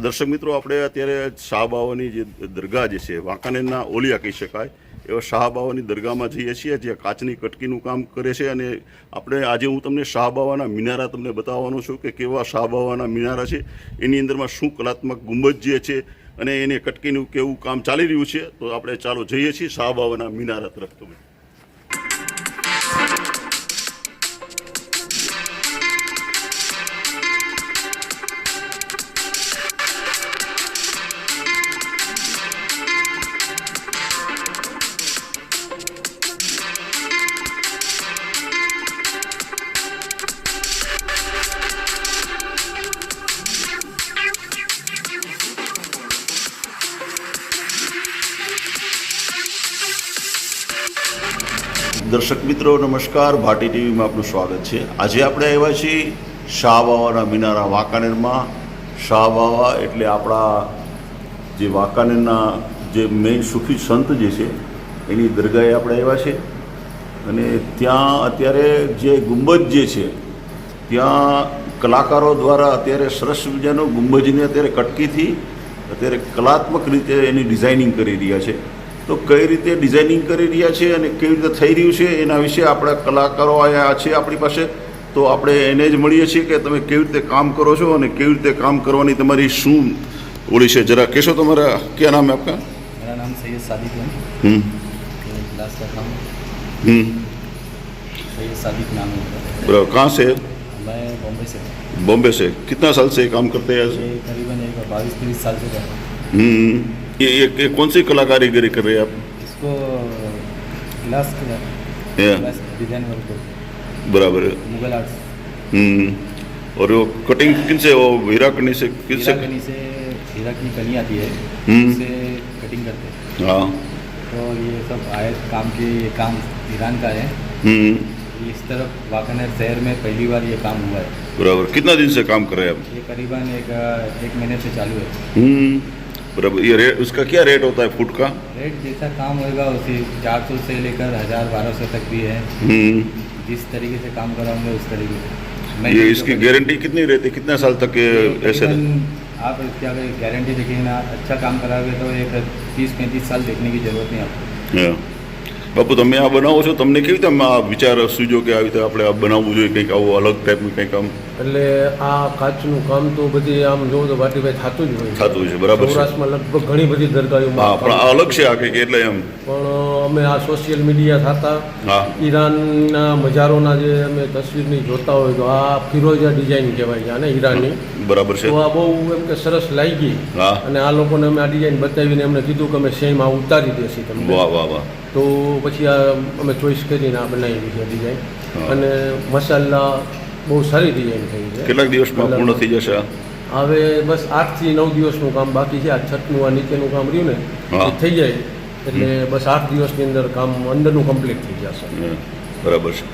દર્શક મિત્રો, આપણે અત્યારે શાહબાવાની જે દરગાહ જે છે, વાંકાનેરના ઓલિયા કહી શકાય, એવા શાહબાવાની દરગાહમાં જઈએ છીએ જ્યાં કાચની કટકીનું કામ કરે છે. અને આપણે આજે હું તમને શાહબાવાના મિનારા તમને બતાવવાનો છું કે કેવા શાહબાવાના મિનારા છે. એની અંદરમાં શું કલાત્મક ગુંબજ જે છે અને એને કટકીનું કેવું કામ ચાલી રહ્યું છે. તો આપણે ચાલો જઈએ છીએ શાહબાવાના મિનારા તરફ. તમે દર્શક મિત્રો, નમસ્કાર. ભાટી ટીવીમાં આપનું સ્વાગત છે. આજે આપણે આવ્યા છીએ શાહ બાવાના મિનારા વાંકાનેરમાં. શાહ બાવા એટલે આપણા જે વાંકાનેરના જે મેઇન સુખી સંત જે છે, એની દરગાહે આપણે આવ્યા છે અને ત્યાં અત્યારે જે ગુંબજ જે છે, ત્યાં કલાકારો દ્વારા અત્યારે સરસ મજાનું ગુંબજને અત્યારે કટકીથી અત્યારે કલાત્મક રીતે એની ડિઝાઇનિંગ કરી રહ્યા છે. તો કઈ રીતે ડિઝાઇનિંગ કરી રહ્યા છે અને કેવી રીતે થઈ રહ્યું છે એના વિશે આપણા કલાકારો આયા છે આપણી પાસે તો આપણે એને જ મળીએ છીએ કે તમે કેવી રીતે કામ કરો છો અને કેવી રીતે કામ કરવાની તમારી શું ઓળી છે જરા કહેશો તમારા ક્યાં નામ હે આપકા मेरा नाम सैयद सादिक है હમ मैं क्लास कर रहा हूँ હમ सैयद सादिक नाम है मेरा। बराबर कहाँ से है? मैं बॉम्बे से हूँ बॉम्बे से कितना साल से काम करते हैं ये करीबन एक बाईस तेईस साल से कर रहा हूँ हम्म ये, ये, ये कौन सी कलाकारीगरी कर रहे हैं आप? इसको क्लास डिज़ाइन वर्क बराबर है। Mughal arts hmm. और वो कटिंग किन से वो हीरा कनी से किन से? हीरा कनी से हीरा की कनी आती है। हम्म। उससे कटिंग करते हैं। हाँ। तो ये सब आयत काम के ये काम ईरान का है। हम्म। इस तरफ़ वाकानेर शहर में पहली बार ये काम हुआ है। बराबर। कितना दिन से काम कर रहे हैं आप? ये करीबन एक एक महीने से चालू है। हम्म। बराबर ये रेट उसका क्या रेट होता है फुट का? रेट जैसा काम होगा उसी चार सौ से लेकर हज़ार बारह सौ तक भी है। हम्म। जिस तरीके से काम कराऊँगे उस तरीके से। ये इसकी गारंटी कितनी रहती है? कितने साल तक ये ये ऐसे आप इसकी अगर गारंटी देखेंगे ना अच्छा काम कराओगे तो एक तीस पैंतीस साल देखने की ज़रूरत नहीं आपको। હા. બાપુ તમે આ બનાવો છો? તમને કેવી રીતે આ વિચાર સૂજો કે આવી રીતે આપણે આ બનાવવું જોઈએ કંઈક આવું અલગ ટાઈપનું કંઈક આમ? એટલે આ કાચનું કામ તો બધી આમ જોવો તો ભાટીભાઈ થતું જ હોય. થતું છે બરાબર સૌરાષ્ટ્રમાં લગભગ ઘણી બધી હા પણ આ અલગ છે આ કંઈક એટલે એમ? પણ અમે આ સોશિયલ મીડિયા થતા. ઈરાનના મજારોના જે અમે તસવીરની જોતા હોય તો આ ફિરોજા ડિઝાઇન કહેવાય છે આને ઈરાનની. બરાબર છે. તો આ બહુ એમ કે સરસ લાગી. અને આ લોકોને અમે આ ડિઝાઇન બતાવીને એમને કીધું કે અમે સેમ આ ઉતારી દેશી તમને. વાહ વાહ વાહ. તો પછી આ અમે ચોઈસ કરીને આ બનાવી છે ડિઝાઇન અને મસાલા બહુ સારી ડિઝાઇન થઈ છે. કેટલાક દિવસમાં પૂર્ણ થઈ જશે હવે બસ આઠથી નવ દિવસનું કામ બાકી છે. આ છતનું આ નીચેનું કામ રહ્યું ને. એ થઈ જાય. એટલે બસ આઠ દિવસની અંદર કામ અંદરનું કમ્પ્લીટ થઈ જશે. બરાબર છે.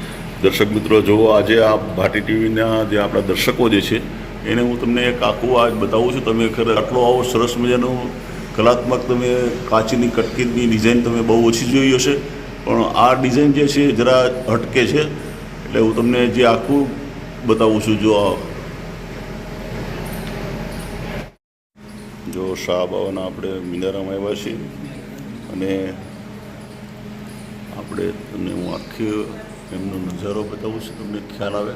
દર્શક મિત્રો જુઓ આજે આ ભાટી ટીવીના જે આપણા દર્શકો જે છે એને હું તમને એક આખું આજ બતાવું છું. તમે ખરે આટલો આવો સરસ મજાનું કલાત્મક તમે કાચની કટકીની ડિઝાઇન તમે બહુ ઓછી જોઈ હશે. પણ આ ડિઝાઇન જે છે જરા હટકે છે. એટલે હું તમને જે આખું બતાવું છું, જો આ. જો શાહ બાવાના આપણે મિનારામાં આવ્યા છીએ. અને આપણે તમને હું આખી એમનો નજારો બતાવું છું, તમને ખ્યાલ આવે.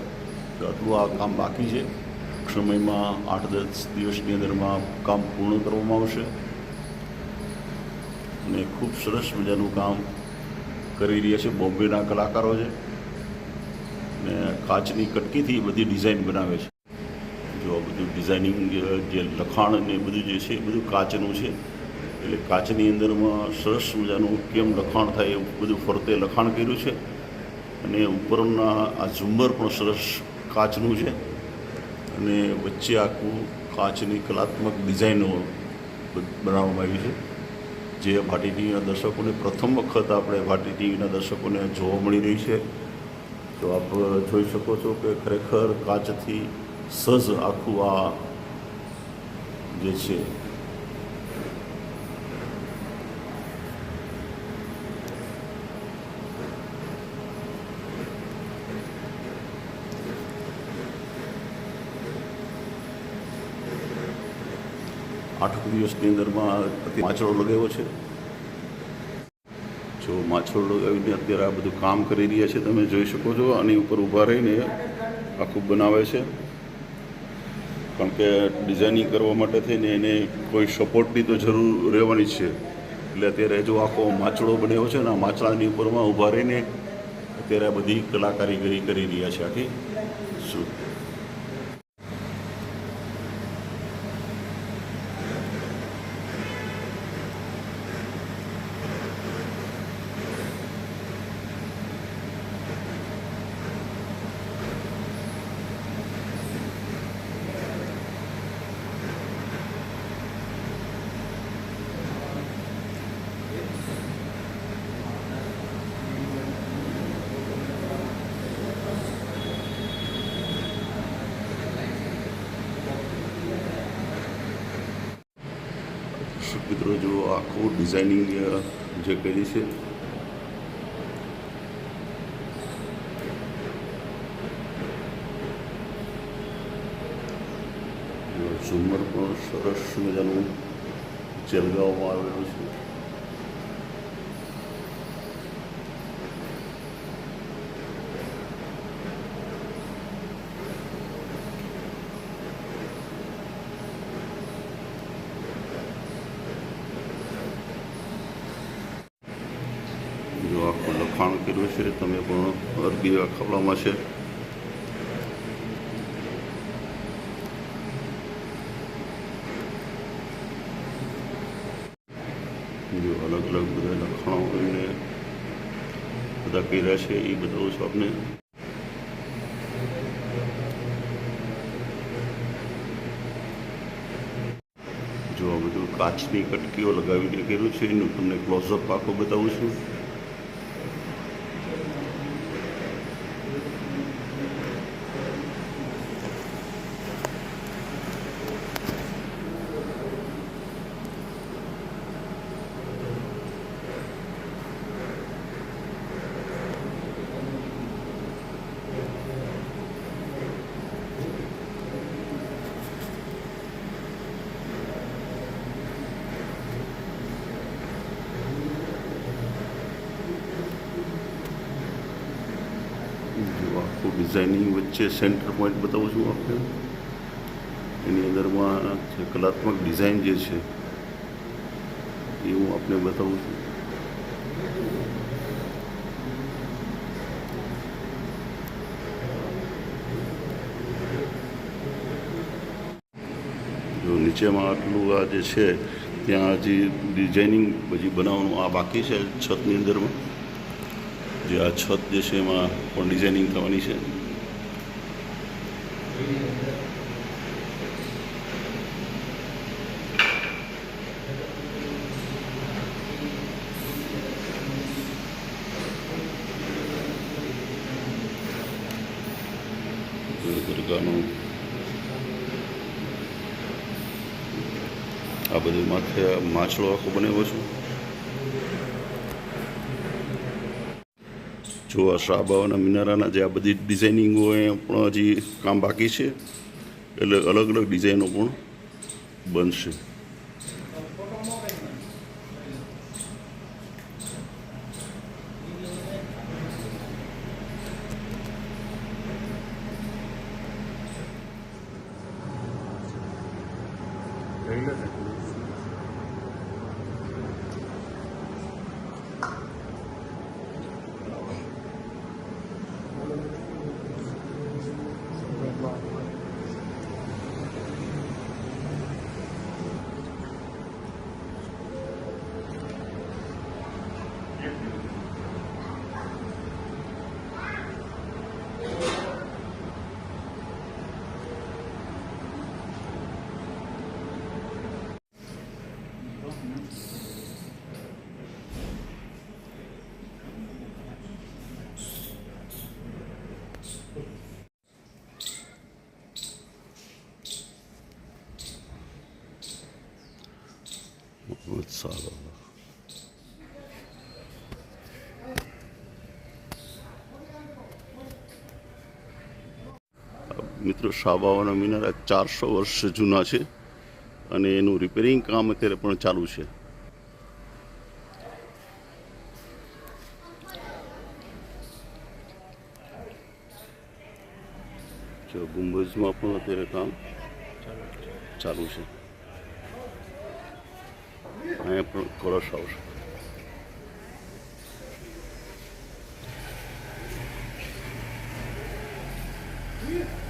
કે આટલું આ કામ બાકી છે. સમયમાં આઠ દસ દિવસની અંદરમાં કામ પૂર્ણ કરવામાં આવશે. અને ખૂબ સરસ મજાનું કામ કરી રહ્યા છે. બોમ્બેના કલાકારો છે ને કાચની કટકીથી બધી ડિઝાઇન બનાવે છે. જો બધું ડિઝાઇનિંગ, જે લખાણ ને બધું જે છે એ બધું કાચનું છે. એટલે કાચની અંદરમાં સરસ મજાનું કેમ લખાણ થાય એવું બધું ફરતે લખાણ કર્યું છે. અને ઉપરના આ ઝુમ્મર પણ સરસ કાચનું છે. અને વચ્ચે આખું કાચની કલાત્મક ડિઝાઇનો બનાવવામાં આવી છે. જે ભાટી ટીવીના દર્શકોને પ્રથમ વખત આપણે ભાટી ટીવીના દર્શકોને જોવા મળી રહી છે. તો આપ જોઈ શકો છો કે ખરેખર કાચથી સજ આખું આ જે છે દિવસની અંદરમાં માછડો લગાવ્યો છે. જો માછડો લગાવીને અત્યારે આ બધું કામ કરી રહ્યા છે, તમે જોઈ શકો છો, આની ઉપર ઊભા રહીને આખું બનાવે છે. કારણ કે ડિઝાઇનિંગ કરવા માટે થઈને એને કોઈ સપોર્ટની તો જરૂર રહેવાની છે. એટલે અત્યારે જો આખો માછડો બન્યો છે ને, આ માછડાની ઉપરમાં ઊભા રહીને અત્યારે આ બધી કલાકારીગરી કરી રહ્યા છે આખી. શું? દર્શક મિત્રો, જો આખું ડિઝાઇનિંગ જે કરી છે. ઝુમર પણ સરસ મજાનું ચલગાવવામાં આવેલું છે જો આખું લખાણ કર્યું છે તમે પણ છે જો અલગ અલગ બધા લખાણો એમને બધા કર્યા છે એ બતાવું છું આપને જો આ બધું કાચની કટકીઓ લગાવીને કર્યું છે એનું તમને ક્લોઝઅપ આખું બતાવું છું જો આખું ડિઝાઇનિંગ વચ્ચે સેન્ટર પોઈન્ટ બતાવું છું આપણે એની અંદરમાં જે કલાત્મક ડિઝાઇન જે છે, એ હું આપને બતાવું છું. જો નીચેમાં આટલું આ જે છે, ત્યાં હજી ડિઝાઇનિંગ હજી બનાવવાનું આ બાકી છે છતની અંદરમાં. જે આ છત જે છે એમાં પણ ડિઝાઇનિંગ થવાની છે. દરગાહનું આ બધું માથે માછલો આખો બનાવ્યો છું. જો આ શાહબાવાના મિનારાના જે આ બધી ડિઝાઇનિંગો એ પણ હજી કામ બાકી છે, એટલે અલગ અલગ ડિઝાઇનો પણ બનશે બહુ જ સારો મિત્રો શાહબાવાના મિનારા ચારસો વર્ષ જૂના છે અને એનું રિપેરિંગ કામ અત્યારે પણ ચાલુ છે જો ગુંબજમાં પણ અત્યારે કામ ચાલુ છે અહીંયા પણ કળશ આવશે આ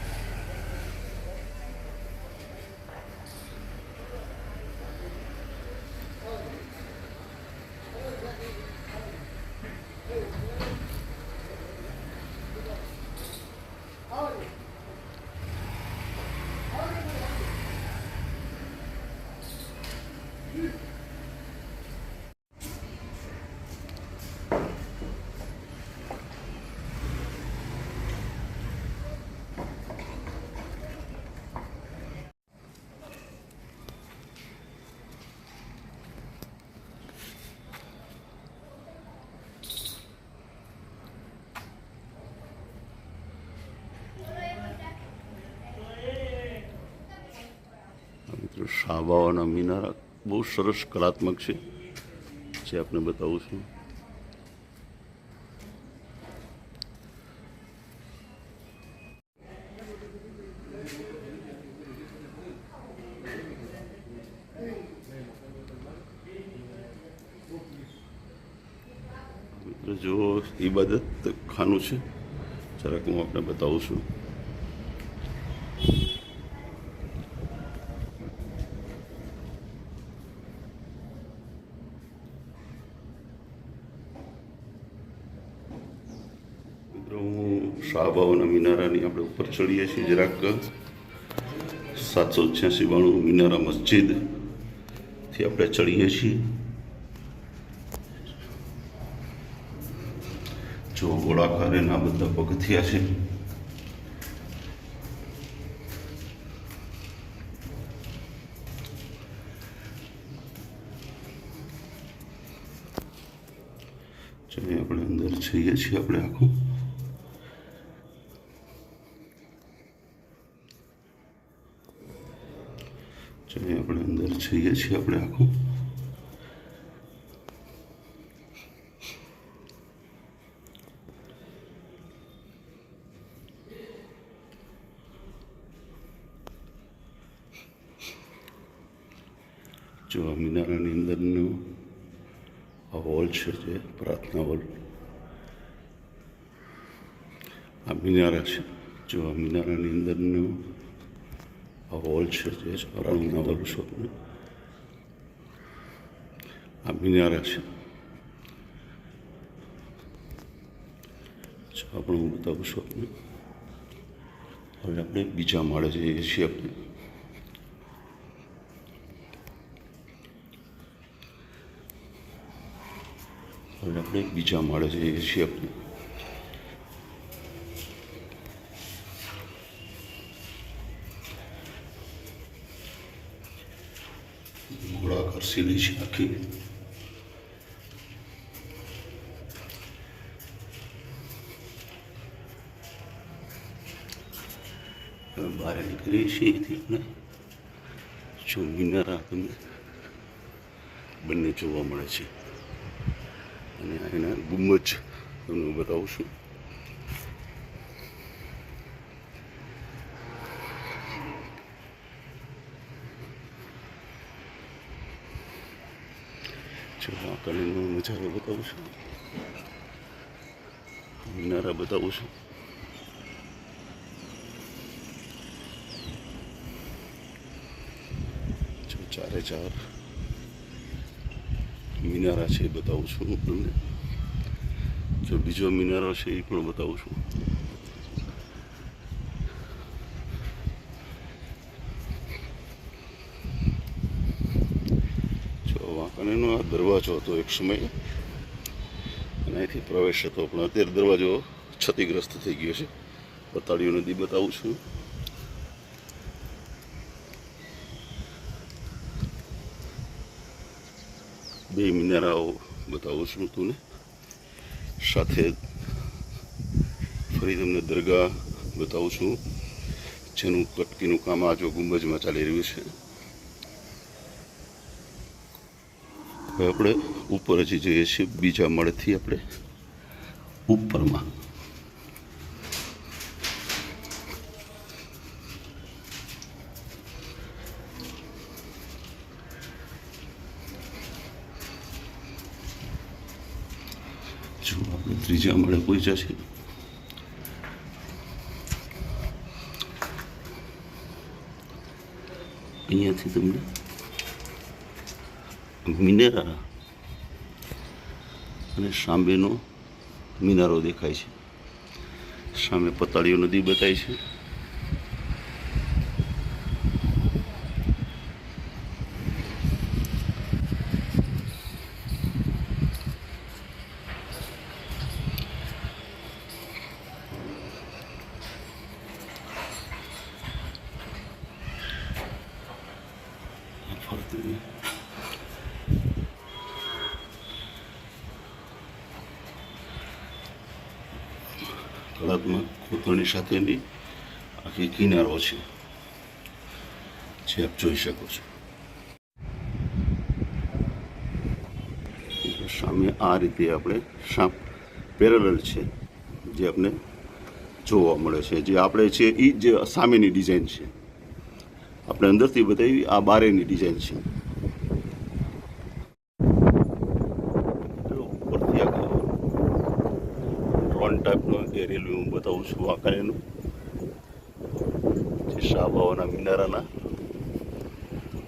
મિત્રો શાહબાવાના મિનારા બહુ સરસ કલાત્મક છે, જે આપને બતાવું છું. જો ઈબાદત ખાનું છે. જરાક હું આપને બતાવું છું મિત્રો હું શાહબાવાના ઉપર ચડીએ છીએ જરાક સાતસો છ્યાસી બાણું મિનારા મસ્જિદથી આપણે ચડીએ છીએ. જો ગોળાકાર એના બધા પગથિયા છે. આપણે અંદર જઈએ છીએ આપણે આખું જો અહીં આપણે અંદર જઈએ છીએ આપણે આખું. જો આ મિનારાની અંદરનું આ હોલ છે જે પ્રાર્થના હોલ. આ મિનારા છે. જો આ મિનારાની અંદરનું આ હોલ છે જે રાઉન્ડના હોલ શોપનું આ મિનારા છે આપણે હું બતાવું છું આપને. હવે આપણે બીજા માળે જઈએ છીએ આપણે. હવે આપણે બીજા માળે જઈએ છીએ આપણે. ગોળાકાર સીડી છે આખી. બહાર નીકળીએ છીએ જો મિનારા તમને બંને જોવા મળે છે. અને એના ગુંબજ તમને બતાવું છું. જો કલીનો નજારો બતાવું છું. મિનારા બતાવું છું. ચારે ચાર મિનારા છે એ બતાવું છું હું તમને. જો બીજો મિનારો છે એ પણ બતાવું છું. જો વાંકાનેરનો આ દરવાજો હતો એક સમય. અને અહીંથી પ્રવેશ હતો, પણ અત્યારે દરવાજો ક્ષતિગ્રસ્ત થઈ ગયો છે. બતાડીઓ નદી બતાવું છું. બે મિનારાઓ બતાવું છું તમને. સાથે ફરી તમને દરગાહ બતાવું છું. જેનું કટકીનું કામ આ ગુંબજમાં ચાલી રહ્યું છે. હવે આપણે ઉપર હજી જઈએ છીએ. બીજા મળેથી આપણે ઉપરમાં. ત્રીજા માળે પહોંચ્યા છે અહીંયાથી તમને મિનેરા અને સાંબેનો મિનારો દેખાય છે. સામે પતાળીઓ નદી બતાય છે. ફરતું કલાત્મક કોતરણી સાથેની આખી કિનારો છે, જે આપ જોઈ શકો છો. સામે આ રીતે આપણે સાપ પેરેલલ છે, જે આપણે જોવા મળે છે. જે આપણે છે એ જ સામેની ડિઝાઇન છે. આપણે અંદરથી બતાવી આ બારેની ડિઝાઇન છે. ડ્રોન ટાઈપનો એરિયલ હું બતાવું છું વાંકાનેનું જે શાહબાવાના મિનારાના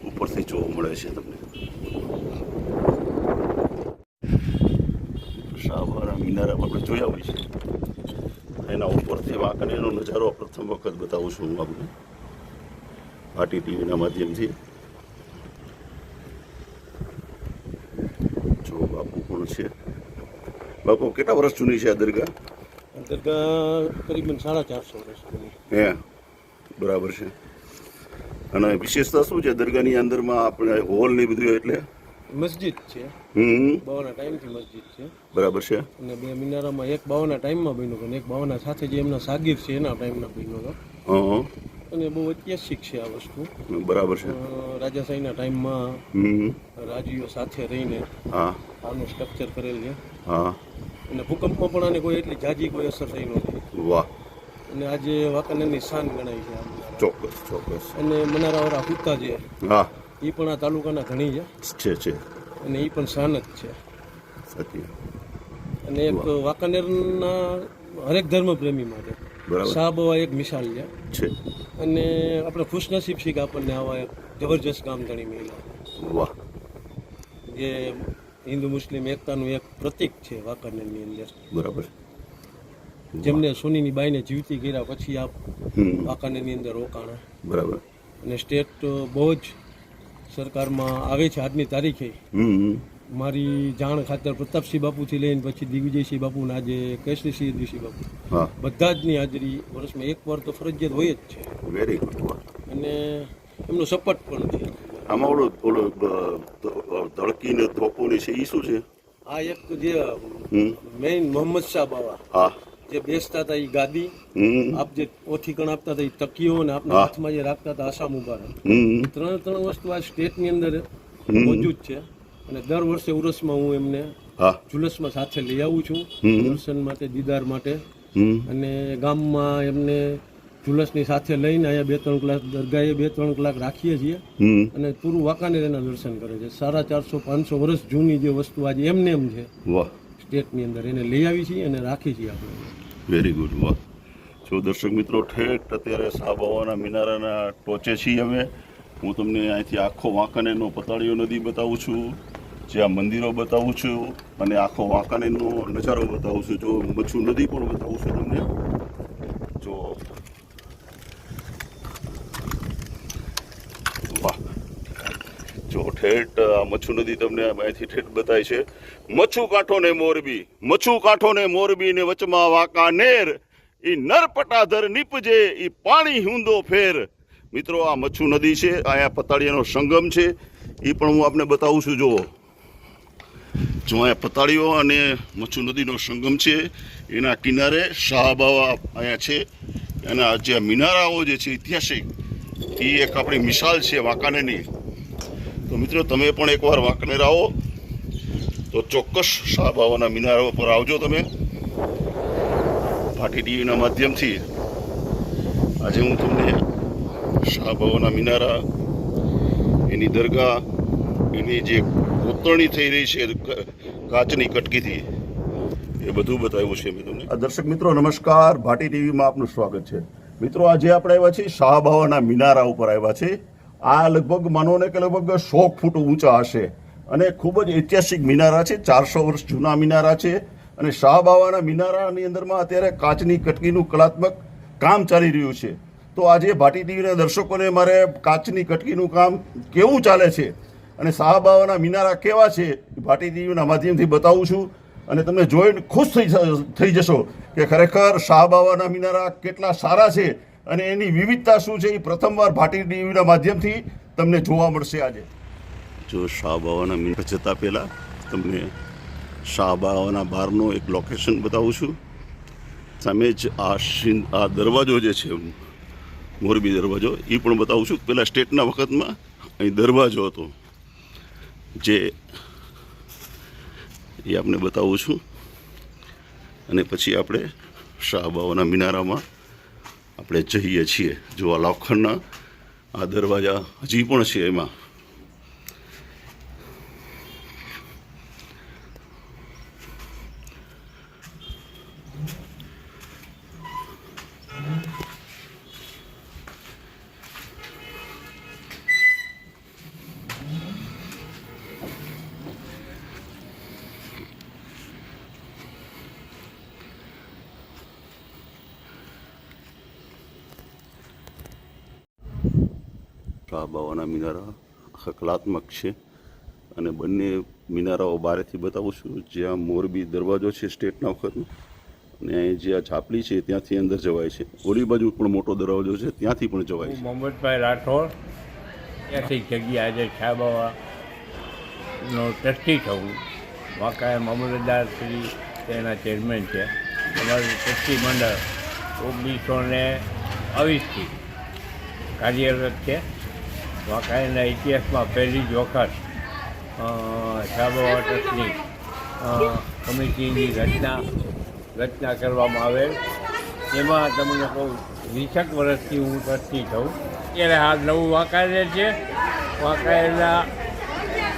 ઉપરથી જોવા મળે છે તમને. શાહબાવાના મિનારા આપણે જોયા હોય છે. એના ઉપરથી વાંકનેનો નજારો પ્રથમ વખત બતાવું છું હું આપને. આરટી ટીવીના માધ્યમથી. જો બાપુ પણ છે. બાપુ કેટલા વર્ષ જૂની છે આ દરગાહ? દરગાહ કરીબન સાડા ચારસો વર્ષ હે બરાબર છે. અને વિશેષતા શું છે દરગાહની અંદરમાં? આપણે હોલ ને બધું એટલે? મસ્જિદ છે. હમ. બાવાના ટાઈમથી મસ્જિદ છે. બરાબર છે. અને બે મિનારામાં એક બાવાના ટાઈમમાં બન્યો હતો એક બાવાના સાથે જે એમના સાગીર છે એના ટાઈમના બન્યો હતો હં. અને બહુ ઐતિહાસિક છે આ વસ્તુ. બરાબર છે. રાજાશાહીના ટાઈમમાં રાજીઓ સાથે રહીને હા. આનું સ્ટ્રક્ચર કરેલ છે. હા. અને ભૂકંપમાં પણ આને કોઈ એટલી જાજી કોઈ અસર થઈ નહોતી વાહ. અને આજે વાંકાનેરની શાન ગણાય છે ચોક્કસ ચોક્કસ. અને મનારાવાળા હુત્તા છે હા. એ પણ આ તાલુકાના ઘણી છે. છે છે. અને એ પણ શાન જ છે. સાચી. અને એક વાંકાનેરના હરેક ધર્મ પ્રેમી માટે બરાબર. સાહબવા એક મિસાલ છે. અને આપણે ખુશનસીબ છીએ કે આપણને આવા જબરજસ્ત કામ મહિલા વાહ. જે હિન્દુ મુસ્લિમ એકતાનું એક પ્રતીક છે વાંકાનેરની અંદર. બરાબર. જેમને સોનીની બાઈને જીવતી કર્યા પછી આ હમ. વાંકાનેરની અંદર રોકાણા. બરાબર. અને સ્ટેટ બહુ જ સરકારમાં આવે છે આજની તારીખે. મારી જાણ ખાતર પ્રતાપસિંહ બાપુથી લઈને પછી દિગ્વિજયસિંહ બાપુ ને આજે કેશરીસિંહ દિશી બાપુ. બધા જની હાજરી વર્ષમાં એક વાર તો ફરજિયાત હોય જ છે. વેરી ગુડ અને એમનો સપોર્ટ પણ છે. આમાં ઓલો ઓલો ધડકીને ધોપોની છે એ શું છે? આ એક જે મેઇન મોહમ્મદ શાહ બાવા. હા. જે બેસતા હતા એ ગાદી. આપ જે ઓથીકણ આપતા હતા એ તકીઓ અને આપના હાથમાં જે રાખતા હતા આસામ ઊભા ત્રણ ત્રણ વસ્તુ આ સ્ટેટની અંદર મોજૂદ છે. અને દર વર્ષે ઉરસમાં હું એમને હા. જુલસમાં સાથે લઈ આવું છું દર્શન માટે દીદાર માટે. અને ગામમાં એમને જુલસની સાથે લઈને અહીંયા બે ત્રણ કલાક દરગાહે બે ત્રણ કલાક રાખીએ છીએ. અને પૂરું વાંકાનેર એના દર્શન કરે છે. સાડા ચારસો પાંચસો વર્ષ જૂની જે વસ્તુ આજે એમને એમ છે. વાહ. સ્ટેટની અંદર એને લઈ આવી છીએ અને રાખી છીએ આપણે. વેરી ગુડ વાહ. જો દર્શક મિત્રો ઠેઠ અત્યારે સાબાવાના મિનારાના ટોચે છીએ અમે હું તમને અહીંથી આખો વાંકાનેરનો પતાળીઓ નદી બતાવું છું. જે આ મંદિરો બતાવું છું અને આખો વાંકાનેરનો નજારો બતાવું છું. જો મચ્છુ નદી પણ બતાવું છું તમને. જો. વાહ. જો ઠેઠ મચ્છુ નદી તમને અહીંથી ઠેઠ બતાય છે. મચ્છુ કાંઠો ને મોરબી. મચ્છુ કાંઠો ને મોરબી ને વચમાં વાંકાનેર. ઈ નરપટાધર નીપજે, ઈ પાણી હુંદો ફેર. મિત્રો, આ મચ્છુ નદી છે અહીંયા પતાળિયાનો સંગમ છે. એ પણ હું આપને બતાવું છું, જુઓ. જો પતાળીઓ અને મચ્છુ નદીનો સંગમ છે. એના કિનારે શાહબાવા અહીંયા છે. એના જે મિનારાઓ જે છે, ઐતિહાસિક, એ એક આપણી મિસાલ છે વાંકાનેરની. તો મિત્રો, તમે પણ એકવાર વાંકનેર આવો. તો ચોક્કસ શાહબાવાના મિનારા પર આવજો તમે. ભાટી ટીવીના માધ્યમથી. આજે હું તમને શાહબાવાના મિનારા, એની દરગાહ, એની જે કોતરણી થઈ રહી છે કાચની કટકીથી. એ બધું બતાવ્યું છે મેં તમને. દર્શક મિત્રો, નમસ્કાર. ભાટી ટીવીમાં આપનું સ્વાગત છે. મિત્રો, આજે આપણે આવ્યા છીએ શાહબાવાના મિનારા ઉપર આવ્યા છે આ લગભગ, માનો ને કે લગભગ સો ફૂટ ઊંચા હશે. અને ખૂબ જ ઐતિહાસિક મિનારા છે. ચારસો વર્ષ જૂના મિનારા છે. અને શાહ બાવાના મિનારાની અંદરમાં અત્યારે કાચની કટકીનું કલાત્મક કામ ચાલી રહ્યું છે. તો આજે ભાટી ટીવીના દર્શકોને મારે કાચની કટકીનું કામ કેવું ચાલે છે? અને શાહબાવાના મિનારા કેવા છે ભાટી ટીવીના માધ્યમથી બતાવું છું. અને તમને જોઈને ખુશ થઈ થઈ જશો કે ખરેખર શાહબાવાના મિનારા કેટલા સારા છે અને એની વિવિધતા શું છે એ પ્રથમવાર ભાટી ટીવીના માધ્યમથી તમને જોવા મળશે આજે. જો શાહબાવાના મિનાર જતા પહેલાં તમને શાહ બાવાના બહારનો એક લોકેશન બતાવું છું. સામે જ આ શિન, આ દરવાજો જે છે, મોરબી દરવાજો, એ પણ બતાવું છું. પહેલાં સ્ટેટના વખતમાં અહીં દરવાજો હતો. જે એ આપને બતાવું છું. અને પછી આપણે શાહબાવાના મિનારામાં આપણે જઈએ છીએ. જો આ લોખંડના આ દરવાજા હજી પણ છે એમાં. આખા કલાત્મક છે. અને બંને મિનારાઓ બારેથી બતાવું છું. જ્યાં મોરબી દરવાજો છે સ્ટેટના વખતનો અને અહીં જે આ છાપલી છે ત્યાંથી અંદર જવાય છે. ઓલી બાજુ પણ મોટો દરવાજો છે, ત્યાંથી પણ જવાય છે. મોહમ્મદભાઈ રાઠોડ. ત્યાંથી જગ્યા આજે છાબાવાનો ટ્રસ્ટી થવું. વાંકાએ મામલતદાર શ્રી, તેના ચેરમેન છે. અમારું ટ્રસ્ટી મંડળ ઓગણીસો ને બાવીસથી કાર્યરત છે. વાંકાઈના ઇતિહાસમાં પહેલી જ વખત છાબાવા ટ્રસ્ટની કમિટીની રચના રચના કરવામાં આવેલ. એમાં તમને કહું, વીસેક વર્ષથી હું ટ્રસ્ટી થઉં ત્યારે હાલ નવું વાંકાયેલ છે. વાંકાયેલા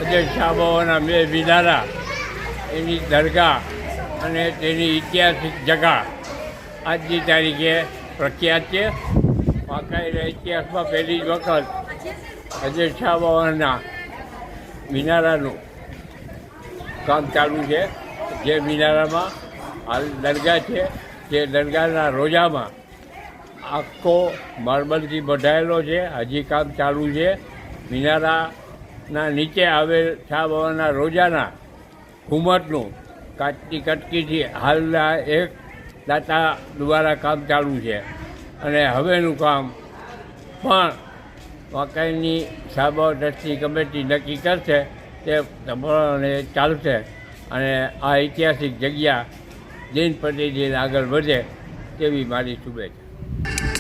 અધ્યક્ષ સાબાઓના બે મિનારા એની દરગાહ અને તેની ઐતિહાસિક જગા આજની તારીખે પ્રખ્યાત છે. વાંકાયેલા ઇતિહાસમાં પહેલી જ વખત અજય બાબાના મિનારાનું કામ ચાલુ છે. જે મિનારામાં હાલ દરગાહ છે, જે દરગાહના રોજામાં આખો માર્બલથી બંધાયેલો છે. હજી કામ ચાલુ છે. મિનારાના નીચે આવેલ શાહ બાબાના રોજાના ઘુમટનું કાચની કટકીથી હાલના એક દાતા દ્વારા કામ ચાલુ છે. અને હવેનું કામ પણ વાંકાઈની સાબા ટ્રસ્ટની કમિટી નક્કી કરશે તે પ્રમાણે ચાલશે અને આ ઐતિહાસિક જગ્યા દિન પ્રતિદિન આગળ વધે તેવી મારી શુભેચ્છા.